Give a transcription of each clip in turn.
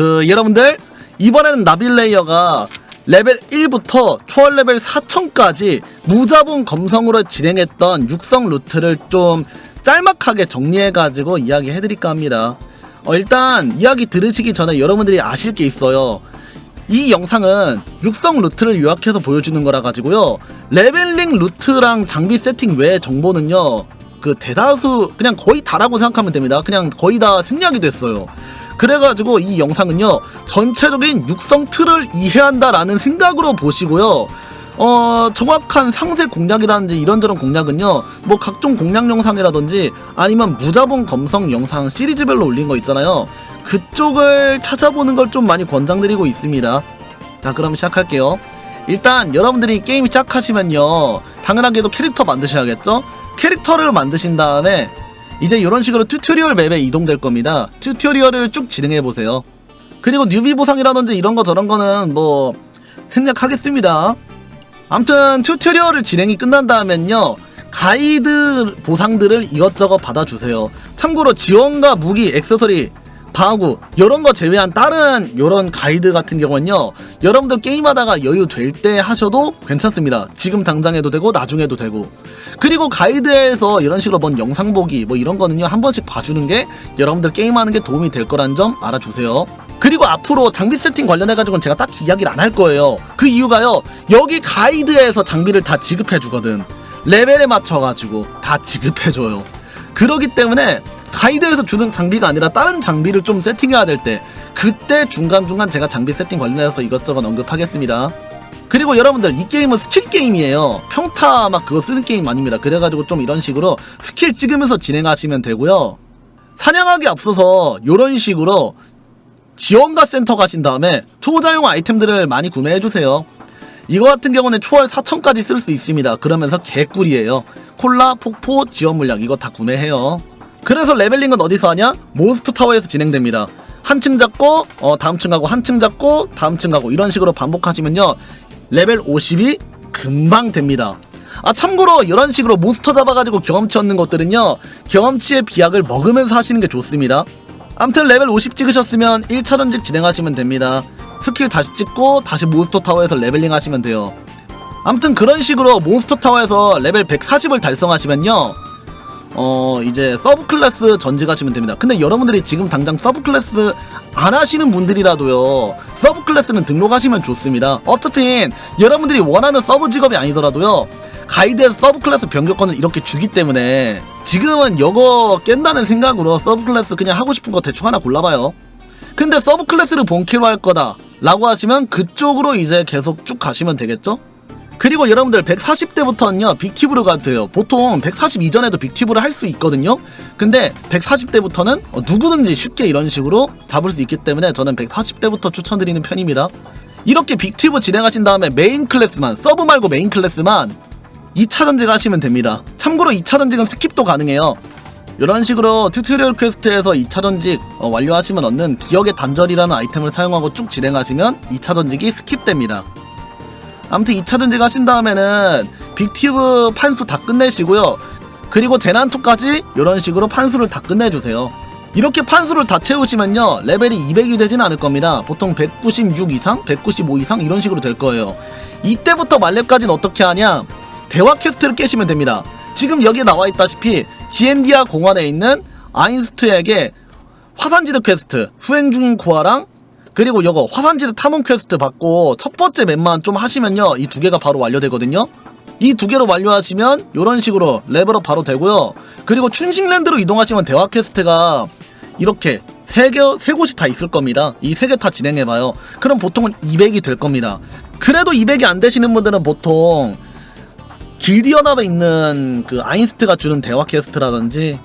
그 여러분들 이번에는 나빌레이어가 레벨 1부터 초월 레벨 4000까지 무자본 검성으로 진행했던 육성 루트를 좀 짤막하게 정리해가지고 이야기해드릴까 합니다. 어, 일단 이야기 들으시기 전에 여러분들이 아실 게 있어요. 이 영상은 육성 루트를 요약해서 보여주는 거라 가지고요. 레벨링 루트랑 장비 세팅 외의 정보는요. 그 대다수 그냥 거의 다라고 생각하면 됩니다. 그냥 거의 다 생략이 됐어요. 그래가지고 이 영상은요 전체적인 육성 틀을 이해한다라는 생각으로 보시고요. 어 정확한 상세 공략이라든지 이런저런 공략은요 뭐 각종 공략 영상이라든지 아니면 무자본 검성 영상 시리즈별로 올린 거 있잖아요. 그쪽을 찾아보는 걸 좀 많이 권장드리고 있습니다. 자 그럼 시작할게요. 일단 여러분들이 게임 시작하시면요 당연하게도 캐릭터 만드셔야겠죠? 캐릭터를 만드신 다음에 이제 이런 식으로 튜토리얼 맵에 이동될 겁니다. 튜토리얼을 쭉 진행해 보세요. 그리고 뉴비 보상이라든지 이런 거 저런 거는 뭐 생략하겠습니다. 아무튼 튜토리얼을 진행이 끝난 다음엔요. 가이드 보상들을 이것저것 받아주세요. 참고로 지원과 무기, 액세서리, 방어구 이런 거 제외한 다른 이런 가이드 같은 경우는요 여러분들 게임하다가 여유 될 때 하셔도 괜찮습니다. 지금 당장 해도 되고 나중에 해도 되고. 그리고 가이드에서 이런 식으로 뭔 영상 보기 뭐 이런 거는요 한 번씩 봐주는 게 여러분들 게임하는 게 도움이 될 거란 점 알아주세요. 그리고 앞으로 장비 세팅 관련해 가지고는 제가 딱히 이야기를 안 할 거예요. 그 이유가요 여기 가이드에서 장비를 다 지급해 주거든. 레벨에 맞춰 가지고 다 지급해 줘요. 그러기 때문에 가이드에서 주는 장비가 아니라 다른 장비를 좀 세팅해야 될 때 그때 중간중간 제가 장비 세팅 관련해서 이것저것 언급하겠습니다. 그리고 여러분들 이 게임은 스킬 게임이에요. 평타 막 그거 쓰는 게임 아닙니다. 그래가지고 좀 이런 식으로 스킬 찍으면서 진행하시면 되고요. 사냥하기 앞서서 이런 식으로 지원가 센터 가신 다음에 초보자용 아이템들을 많이 구매해주세요. 이거 같은 경우는 초월 4천까지 쓸 수 있습니다. 그러면서 개꿀이에요. 콜라, 폭포, 지원 물약 이거 다 구매해요 그래서 레벨링은 어디서 하냐? 몬스터 타워에서 진행됩니다. 한 층 잡고 어 다음 층 가고 한 층 잡고 다음 층 가고 이런 식으로 반복하시면요. 레벨 50이 금방 됩니다. 아 참고로 이런 식으로 몬스터 잡아가지고 경험치 얻는 것들은요. 경험치의 비약을 먹으면서 하시는 게 좋습니다. 암튼 레벨 50 찍으셨으면 1차전직 진행하시면 됩니다. 스킬 다시 찍고 다시 몬스터 타워에서 레벨링 하시면 돼요. 암튼 그런 식으로 몬스터 타워에서 레벨 140을 달성하시면요. 어 이제 서브 클래스 전직하시면 됩니다. 근데 여러분들이 지금 당장 서브 클래스 안 하시는 분들이라도요. 서브 클래스는 등록하시면 좋습니다. 어차피 여러분들이 원하는 서브 직업이 아니더라도요. 가이드에서 서브 클래스 변경권을 이렇게 주기 때문에 지금은 이거 깬다는 생각으로 서브 클래스 그냥 하고 싶은 거 대충 하나 골라봐요. 근데 서브 클래스를 본캐로 할 거다 라고 하시면 그쪽으로 이제 계속 쭉 가시면 되겠죠? 그리고 여러분들 140대부터는요 빅티브로 가세요. 보통 140 이전에도 빅티브를 할 수 있거든요. 근데 140대부터는 어, 누구든지 쉽게 이런 식으로 잡을 수 있기 때문에 저는 140대부터 추천드리는 편입니다. 이렇게 빅티브 진행하신 다음에 메인 클래스만 서브 말고 메인 클래스만 2차 전직 하시면 됩니다. 참고로 2차 전직은 스킵도 가능해요. 이런 식으로 튜토리얼 퀘스트에서 2차 전직 어, 완료하시면 얻는 기억의 단절이라는 아이템을 사용하고 쭉 진행하시면 2차 전직이 스킵됩니다 아무튼 2차 전직 하신 다음에는 빅티브 판수 다 끝내시고요. 그리고 대난투까지 이런 식으로 판수를 다 끝내주세요. 이렇게 판수를 다 채우시면요. 레벨이 200이 되진 않을 겁니다. 보통 196 이상, 195 이상 이런 식으로 될 거예요. 이때부터 말렙까지는 어떻게 하냐? 대화 퀘스트를 깨시면 됩니다. 지금 여기 나와 있다시피 지엔디아 공원에 있는 아인스트에게 화산지드 퀘스트, 수행 중인 코아랑 그리고 요거 화산지대 탐험 퀘스트 받고 첫 번째 맵만 좀 하시면요. 이 두 개가 바로 완료되거든요. 이 두 개로 완료하시면 요런 식으로 레벨업 바로 되고요. 그리고 춘식랜드로 이동하시면 대화 퀘스트가 이렇게 세 개, 세 곳이 다 있을 겁니다. 이 세 개 다 진행해봐요. 그럼 보통은 200이 될 겁니다. 그래도 200이 안 되시는 분들은 보통 길드 연합에 있는 그 아인스트가 주는 대화 퀘스트라든지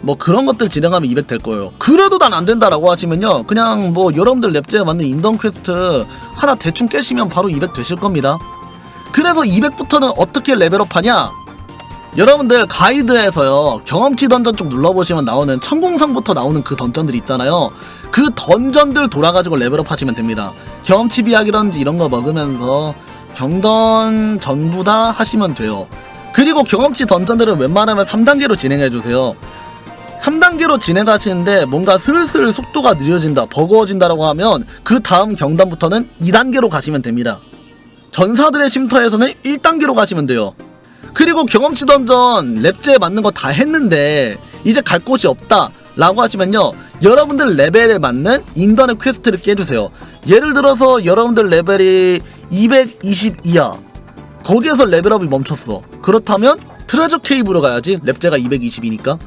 뭐 그런 것들 진행하면 200 될 거예요. 그래도 난 안 된다라고 하시면요. 그냥 뭐 여러분들 랩제에 맞는 인던 퀘스트 하나 대충 깨시면 바로 200 되실 겁니다. 그래서 200부터는 어떻게 레벨업 하냐? 여러분들 가이드에서요. 경험치 던전 쪽 눌러보시면 나오는 천공상부터 나오는 그 던전들 있잖아요. 그 던전들 돌아가지고 레벨업 하시면 됩니다. 경험치 비약이라든지 이런 거 먹으면서 경던 전부 다 하시면 돼요. 그리고 경험치 던전들은 웬만하면 3단계로 진행해주세요. 3단계로 진행하시는데 뭔가 슬슬 속도가 느려진다, 버거워진다라고 하면 그 다음 경단부터는 2단계로 가시면 됩니다. 전사들의 쉼터에서는 1단계로 가시면 돼요. 그리고 경험치 던전 랩제에 맞는 거 다 했는데 이제 갈 곳이 없다 라고 하시면요 여러분들 레벨에 맞는 인터넷 퀘스트를 깨주세요. 예를 들어서 여러분들 레벨이 222야. 거기에서 레벨업이 멈췄어. 그렇다면 트레저 케이브로 가야지. 랩제가 220이니까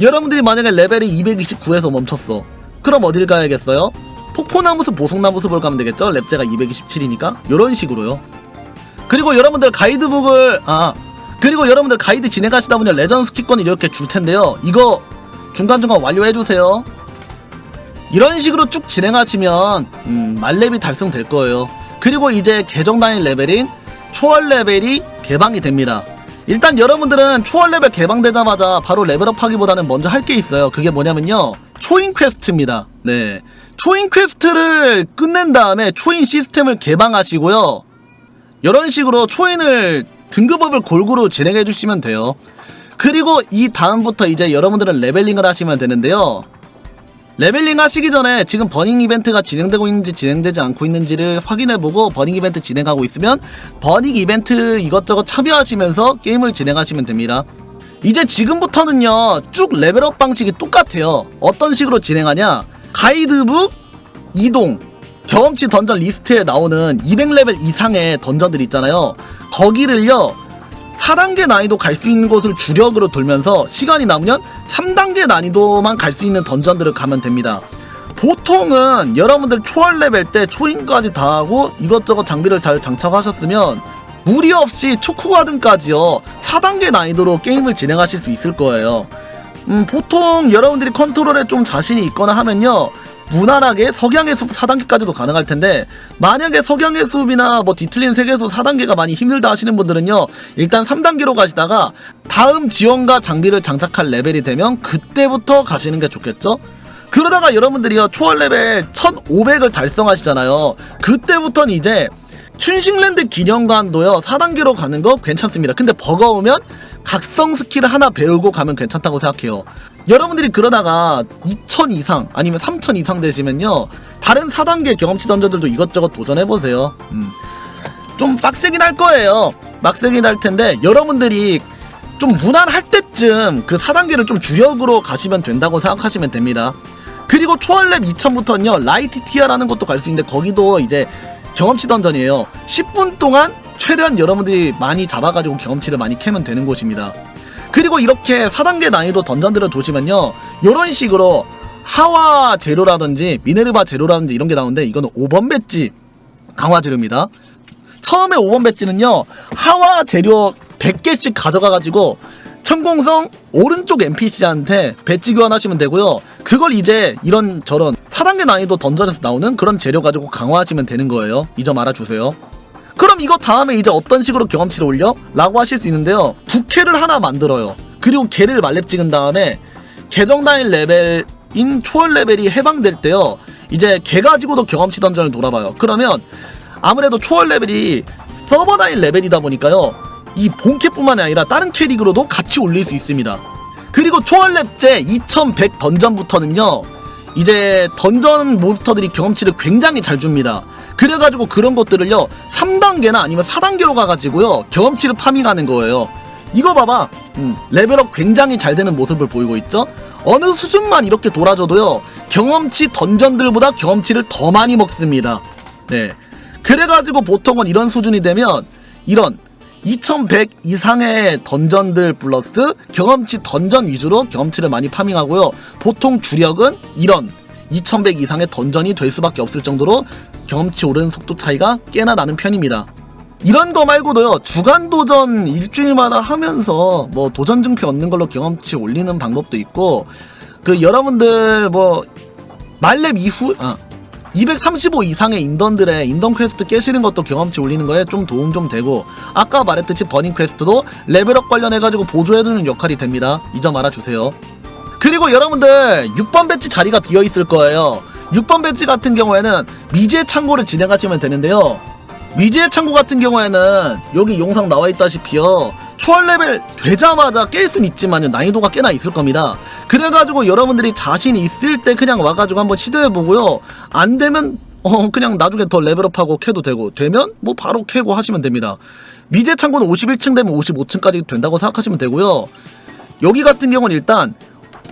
여러분들이 만약에 레벨이 229에서 멈췄어 그럼 어딜 가야겠어요? 폭포나무숲 보석나무숲을 가면 되겠죠 랩제가 227이니까 이런 식으로요 그리고 여러분들 가이드북을 아 그리고 여러분들 가이드 진행하시다 보면 레전 스키권 이렇게 줄 텐데요. 이거 중간중간 완료해 주세요. 이런 식으로 쭉 진행하시면 음, 말렙이 달성될 거예요. 그리고 이제 계정 단위 레벨인 초월 레벨이 개방이 됩니다. 일단 여러분들은 초월 레벨 개방되자마자 바로 레벨업 하기보다는 먼저 할 게 있어요. 그게 뭐냐면요. 초인 퀘스트입니다. 네. 초인 퀘스트를 끝낸 다음에 초인 시스템을 개방하시고요. 이런 식으로 초인을 등급업을 골고루 진행해 주시면 돼요. 그리고 이 다음부터 이제 여러분들은 레벨링을 하시면 되는데요. 레벨링 하시기 전에 지금 버닝 이벤트가 진행되고 있는지 진행되지 않고 있는지를 확인해보고 버닝 이벤트 진행하고 있으면 버닝 이벤트 이것저것 참여하시면서 게임을 진행하시면 됩니다. 이제 지금부터는요 쭉 레벨업 방식이 똑같아요. 어떤 식으로 진행하냐? 가이드북 이동 경험치 던전 리스트에 나오는 200레벨 이상의 던전들 있잖아요. 거기를요 4단계 난이도 갈 수 있는 곳을 주력으로 돌면서 시간이 남으면 3단계 난이도만 갈 수 있는 던전들을 가면 됩니다. 보통은 여러분들 초월 레벨 때 초인까지 다 하고 이것저것 장비를 잘 장착하셨으면 무리 없이 초코가든까지요 4단계 난이도로 게임을 진행하실 수 있을 거예요. 음, 보통 여러분들이 컨트롤에 좀 자신이 있거나 하면요 무난하게 석양의 숲 4단계까지도 가능할 텐데 만약에 석양의 숲이나 뭐 뒤틀린 세계수 4단계가 많이 힘들다 하시는 분들은요 일단 3단계로 가시다가 다음 지원과 장비를 장착할 레벨이 되면 그때부터 가시는 게 좋겠죠? 그러다가 여러분들이요 초월 레벨 1500을 달성하시잖아요. 그때부터는 이제 춘식랜드 기념관도요 4단계로 가는 거 괜찮습니다. 근데 버거우면 각성 스킬 하나 배우고 가면 괜찮다고 생각해요 여러분들이 그러다가 2000 이상 아니면 3000 이상 되시면요 다른 4단계 경험치 던전들도 이것저것 도전해보세요. 음. 좀 빡세긴 할 거예요. 빡세긴 할 텐데 여러분들이 좀 무난할 때쯤 그 4단계를 좀 주력으로 가시면 된다고 생각하시면 됩니다. 그리고 초월랩 2000부터는요 라이트 티어라는 것도 갈 수 있는데 거기도 이제 경험치 던전이에요. 10분 동안 최대한 여러분들이 많이 잡아가지고 경험치를 많이 캐면 되는 곳입니다 그리고 이렇게 4단계 난이도 던전들을 도시면요 이런 식으로 하와 재료라든지 미네르바 재료라든지 이런 게 나오는데 이거는 5번 배지 강화 재료입니다. 처음에 5번 배지는요 하와 재료 100개씩 가져가가지고 천공성 오른쪽 NPC한테 배지 교환하시면 되고요. 그걸 이제 이런 저런 4단계 난이도 던전에서 나오는 그런 재료 가지고 강화하시면 되는 거예요. 이 점 알아주세요 그럼 이거 다음에 이제 어떤 식으로 경험치를 올려? 라고 하실 수 있는데요. 부캐를 하나 만들어요. 그리고 걔를 말렙 찍은 다음에 계정 단일 레벨인 초월 레벨이 해방될 때요. 이제 걔 가지고도 경험치 던전을 돌아봐요. 그러면 아무래도 초월 레벨이 서버 단일 레벨이다 보니까요. 이 본캐뿐만이 아니라 다른 캐릭으로도 같이 올릴 수 있습니다. 그리고 초월 랩제 2100 던전부터는요. 이제 던전 몬스터들이 경험치를 굉장히 잘 줍니다 그래가지고 그런 것들을요 3단계나 아니면 4단계로 가가지고요 경험치를 파밍하는 거예요. 이거 봐봐. 음, 레벨업 굉장히 잘 되는 모습을 보이고 있죠? 어느 수준만 이렇게 돌아줘도요 경험치 던전들보다 경험치를 더 많이 먹습니다. 네. 그래가지고 보통은 이런 수준이 되면 이런 2100 이상의 던전들 플러스 경험치 던전 위주로 경험치를 많이 파밍하고요. 보통 주력은 이런 2100 이상의 던전이 될 수밖에 없을 정도로 경험치 오르는 속도 차이가 꽤나 나는 편입니다. 이런 거 말고도요 주간 도전 일주일마다 하면서 뭐 도전 증표 얻는 걸로 경험치 올리는 방법도 있고 그 여러분들 뭐 말렙 이후 아, 235 이상의 인던들의 인던 퀘스트 깨시는 것도 경험치 올리는 거에 좀 도움 좀 되고 아까 말했듯이 버닝 퀘스트도 레벨업 관련해가지고 보조해주는 역할이 됩니다 이 점 알아주세요 그리고 여러분들 6번 배치 자리가 비어 있을 거예요 6번 배치 같은 경우에는 미지의 창고를 진행하시면 되는데요 미지의 창고 같은 경우에는 여기 영상 나와 있다시피요 초월 레벨 되자마자 깰 순 있지만 난이도가 꽤나 있을 겁니다. 그래가지고 여러분들이 자신 있을 때 그냥 와가지고 한번 시도해보고요. 안 되면 어 그냥 나중에 더 레벨업하고 캐도 되고 되면 뭐 바로 캐고 하시면 됩니다. 미제 창고는 51층 되면 55층까지 된다고 생각하시면 되고요. 여기 같은 경우는 일단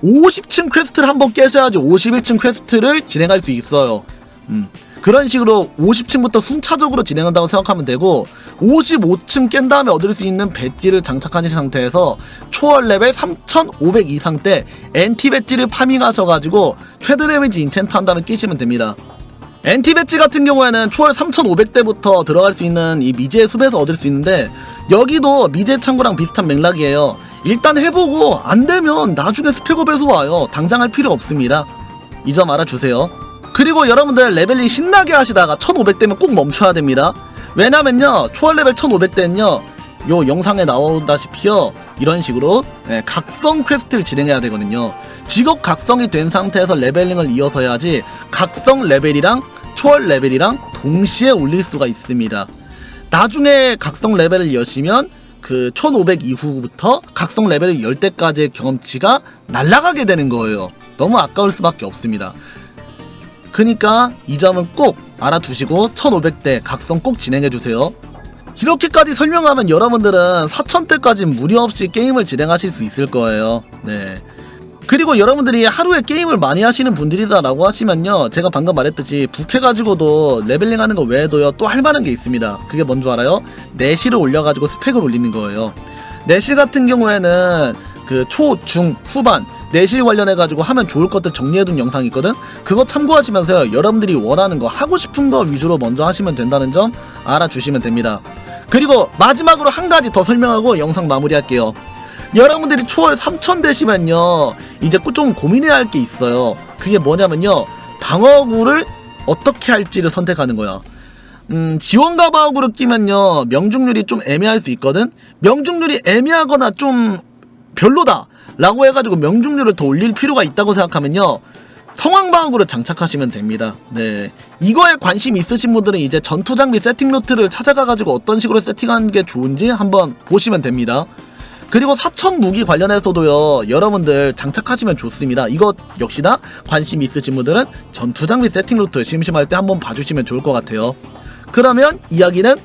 50층 퀘스트를 한번 깨셔야지 51층 퀘스트를 진행할 수 있어요. 음, 그런 식으로 50층부터 순차적으로 진행한다고 생각하면 되고 55층 깬 다음에 얻을 수 있는 배지를 장착하신 상태에서 초월 레벨 3500 이상 때 엔티 배지를 파밍하셔가지고 최대 데미지 인챈트 한 다음에 끼시면 됩니다. 엔티 배지 같은 경우에는 초월 3500대부터 들어갈 수 있는 이 미제 숲에서 얻을 수 있는데 여기도 미제 창고랑 비슷한 맥락이에요. 일단 해보고 안 되면 나중에 스펙업에서 와요. 당장 할 필요 없습니다. 이 점 알아주세요. 그리고 여러분들 레벨링 신나게 하시다가 1500대면 꼭 멈춰야 됩니다. 왜냐면요 초월 레벨 1500대는요 요 영상에 나오다시피요 이런 식으로 예, 각성 퀘스트를 진행해야 되거든요. 직업 각성이 된 상태에서 레벨링을 이어서 해야지 각성 레벨이랑 초월 레벨이랑 동시에 올릴 수가 있습니다. 나중에 각성 레벨을 여시면 그 1500 이후부터 각성 레벨을 열 때까지의 경험치가 날아가게 되는 거예요. 너무 아까울 수밖에 없습니다. 그니까 이 점은 꼭 알아두시고 1500대 각성 꼭 진행해주세요. 이렇게까지 설명하면 여러분들은 4000대까지 무리 없이 게임을 진행하실 수 있을 거예요. 네. 그리고 여러분들이 하루에 게임을 많이 하시는 분들이다라고 하시면요. 제가 방금 말했듯이 북해가지고도 레벨링 하는 거 외에도요. 또 할 만한 게 있습니다. 그게 뭔 줄 알아요? 내실을 올려 가지고 스펙을 올리는 거예요. 내실 같은 경우에는 그 초, 중, 후반 내실 관련해가지고 하면 좋을 것들 정리해둔 영상이 있거든? 그거 참고하시면서요. 여러분들이 원하는 거, 하고 싶은 거 위주로 먼저 하시면 된다는 점 알아주시면 됩니다. 그리고 마지막으로 한 가지 더 설명하고 영상 마무리할게요. 여러분들이 초월 3000 되시면요 이제 좀 고민해야 할 게 있어요. 그게 뭐냐면요 방어구를 어떻게 할지를 선택하는 거야. 음 지원가 방어구를 끼면요 명중률이 좀 애매할 수 있거든? 명중률이 애매하거나 좀 별로다 라고 해가지고 명중률을 더 올릴 필요가 있다고 생각하면요 성황 방어구를 장착하시면 됩니다. 네. 이거에 관심 있으신 분들은 이제 전투 장비 세팅 루트를 찾아가가지고 어떤 식으로 세팅하는 게 좋은지 한번 보시면 됩니다. 그리고 사천 무기 관련해서도요 여러분들 장착하시면 좋습니다 이거 역시나 관심 있으신 분들은 전투 장비 세팅 루트 심심할 때 한번 봐주시면 좋을 것 같아요 그러면 이야기는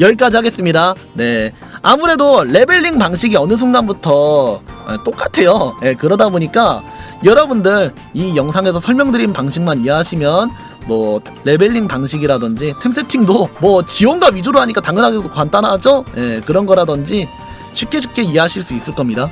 여기까지 하겠습니다 네 아무래도 레벨링 방식이 어느 순간부터 아, 똑같아요 예, 그러다 보니까 여러분들 이 영상에서 설명드린 방식만 이해하시면 뭐 레벨링 방식이라든지 템 세팅도 뭐 지원가 위주로 하니까 당연하게도 간단하죠 예, 그런 거라든지 쉽게 쉽게 이해하실 수 있을 겁니다.